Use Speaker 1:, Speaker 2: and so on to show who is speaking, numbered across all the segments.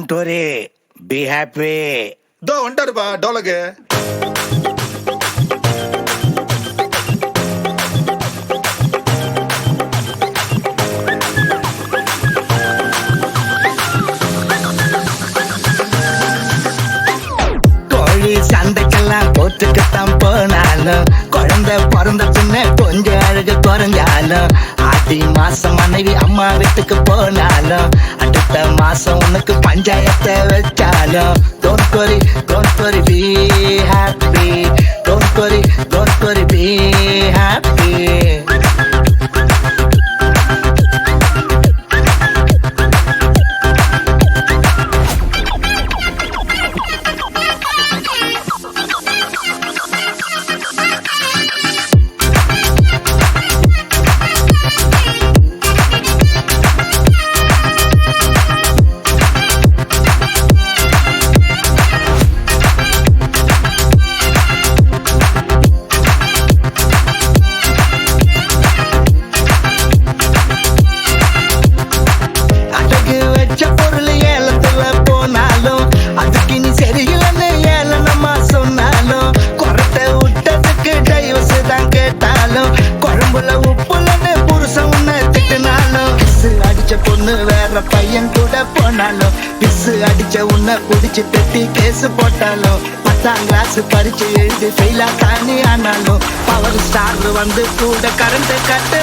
Speaker 1: don't worry be happy
Speaker 2: இதோ வந்துட்டாருப்பா டோலக்கு
Speaker 1: சண்டைக்கெல்லாம் போட்டுக்கத்தான் போனாலும் குழந்தை பிறந்த பின்ன கொஞ்சம் அழகு குறைஞ்சாலும் ஆடி மாசம் மனைவி அம்மா வீட்டுக்கு போனாலும் அடுத்த மாசம் உனக்கு பஞ்சாயத்தை வச்சாலும் don't worry don't worry be happy don't worry don't worry be happy பத்தாம் கிளாஸ் பரிச்சு எழுதி ஃபெயிலா தானே ஆனாலும் பவர் ஸ்டார் வந்து கூட கரண்ட் கட்டு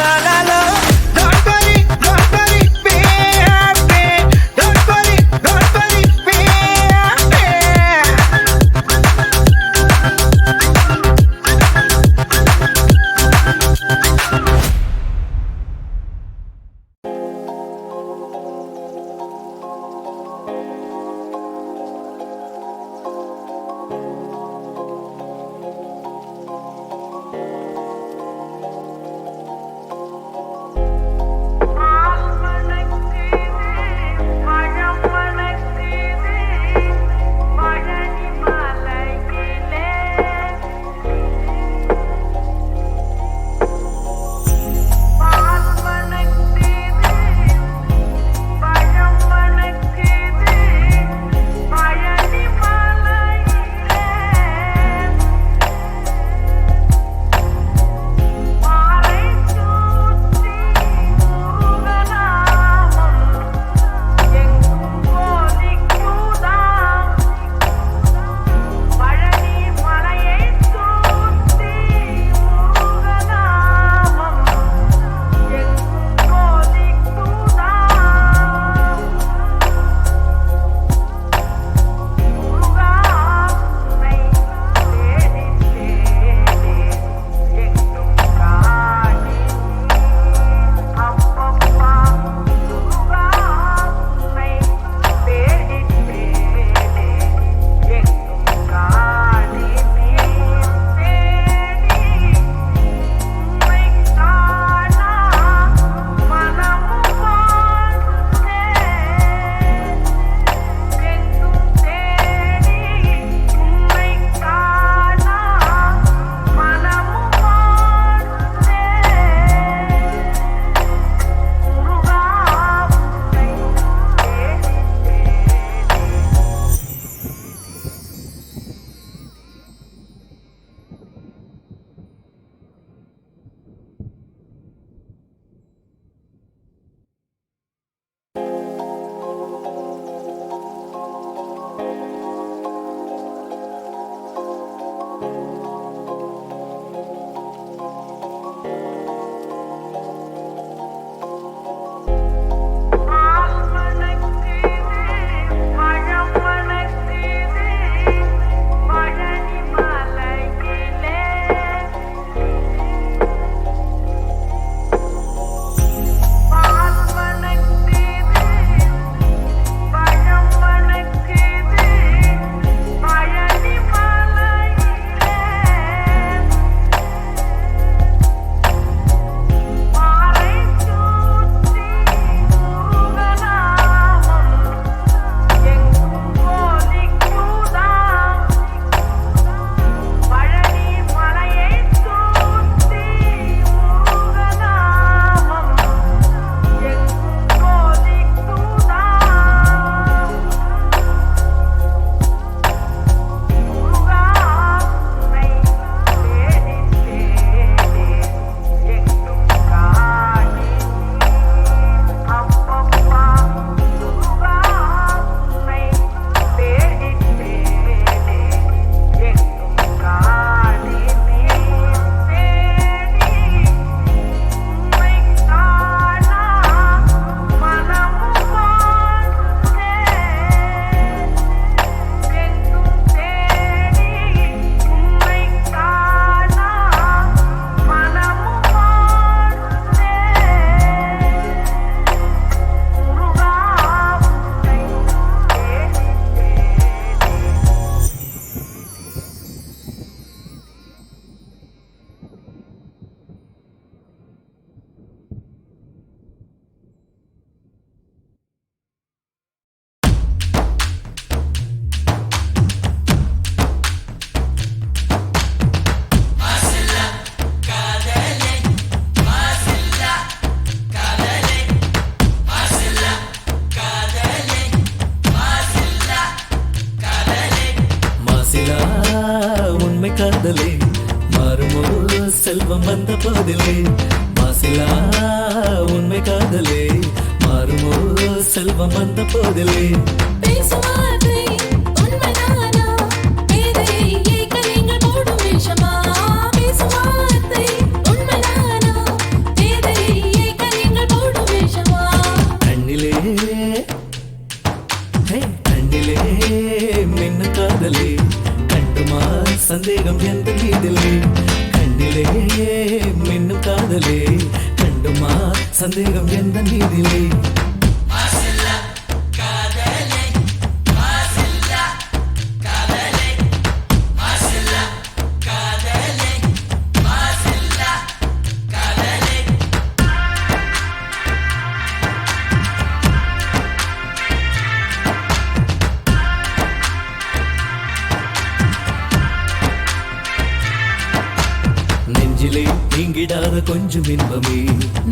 Speaker 3: நீங்கிடாத கொஞ்சம் இன்பமே.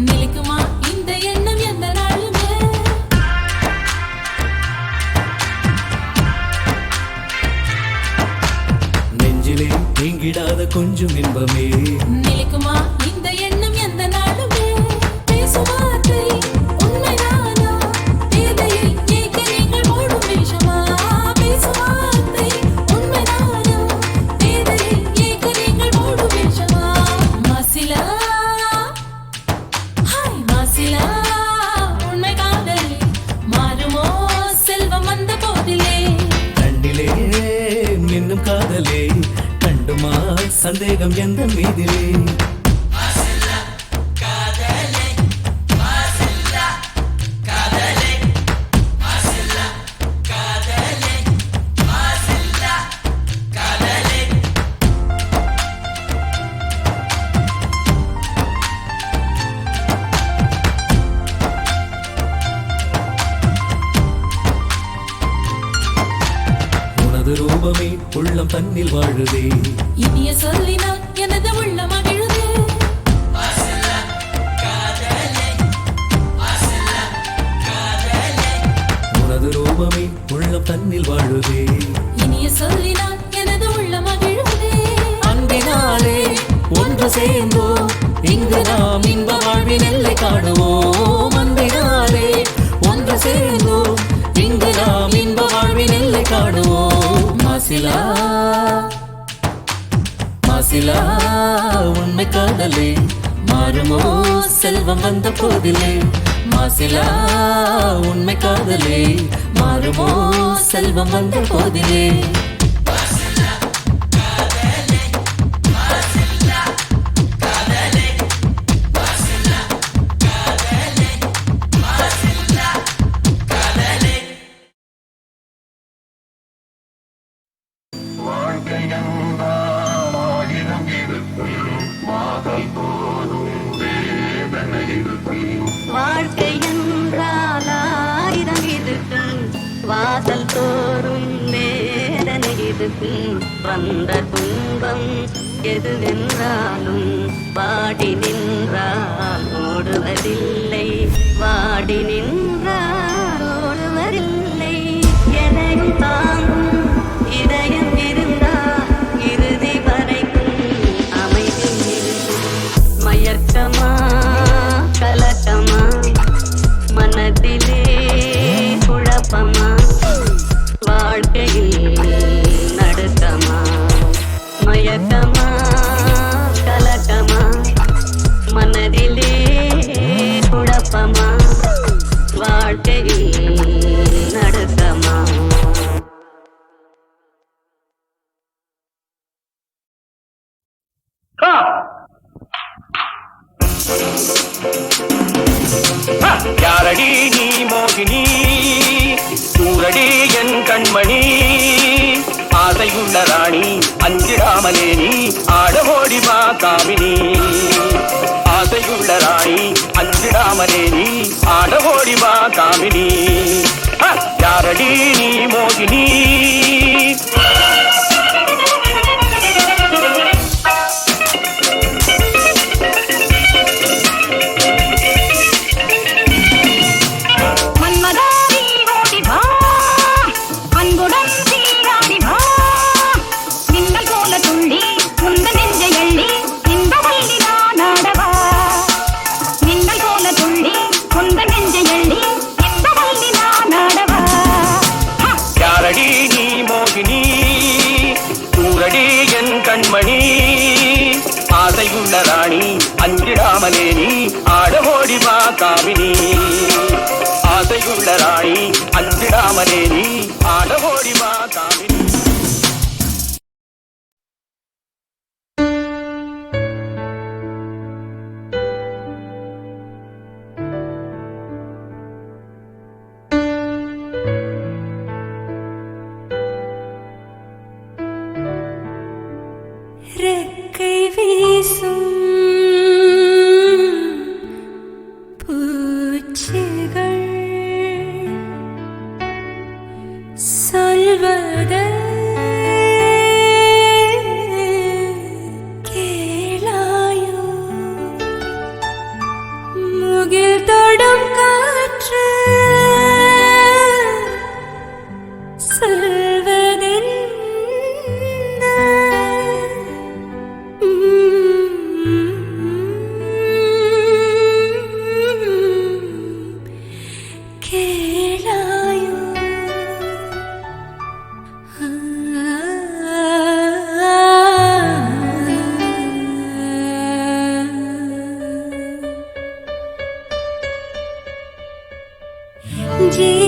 Speaker 4: நிலைக்குமா? இந்த எண்ணம் எந்த நாளுமே.
Speaker 3: நெஞ்சிலே நீங்கிடாத கொஞ்சம் இன்பமே.
Speaker 4: நிலைக்குமா?
Speaker 3: சந்தேகம் எந்த மீதிலே?
Speaker 4: எனது
Speaker 3: ரூபமே உள்ளம் தன்னில் வாழுதே.
Speaker 4: இனிய சொல்லினால் எனது உள்ளம் மகிழ்வதே
Speaker 3: அன்பினாலே ஒன்று சேர்ந்தோம். இங்கு நாம் இன்ப வாழ்வின் எல்லை காணுவோம். அன்பினாலே ஒன்று சேர்ந்தோம். இங்கு நாம் இன்ப வாழ்வின் எல்லை காணுவோம். மாசிலா மாசிலா உண்மை காதலே. மாறுமோ செல்வம் வந்த போதிலே. மாசிலா உண்மை காதலே. மாறுமோ செல்வம் வந்த போதிலே.
Speaker 5: లేని ఆడవోడి మా కామిని ఆశయుళ్ళ రాణి అంజిడామలేని
Speaker 6: ఆడహోడి మా కామిని యారడి నీ మోగిని. ஆசை உள்ள ராணி அஞ்சிடாமலே நீ ஆட ஓடி வா காமினி ஆசை உள்ள ராணி அஞ்சிடாமலே நீ
Speaker 5: ஆட ஓடி வா
Speaker 7: காமினி Chỉ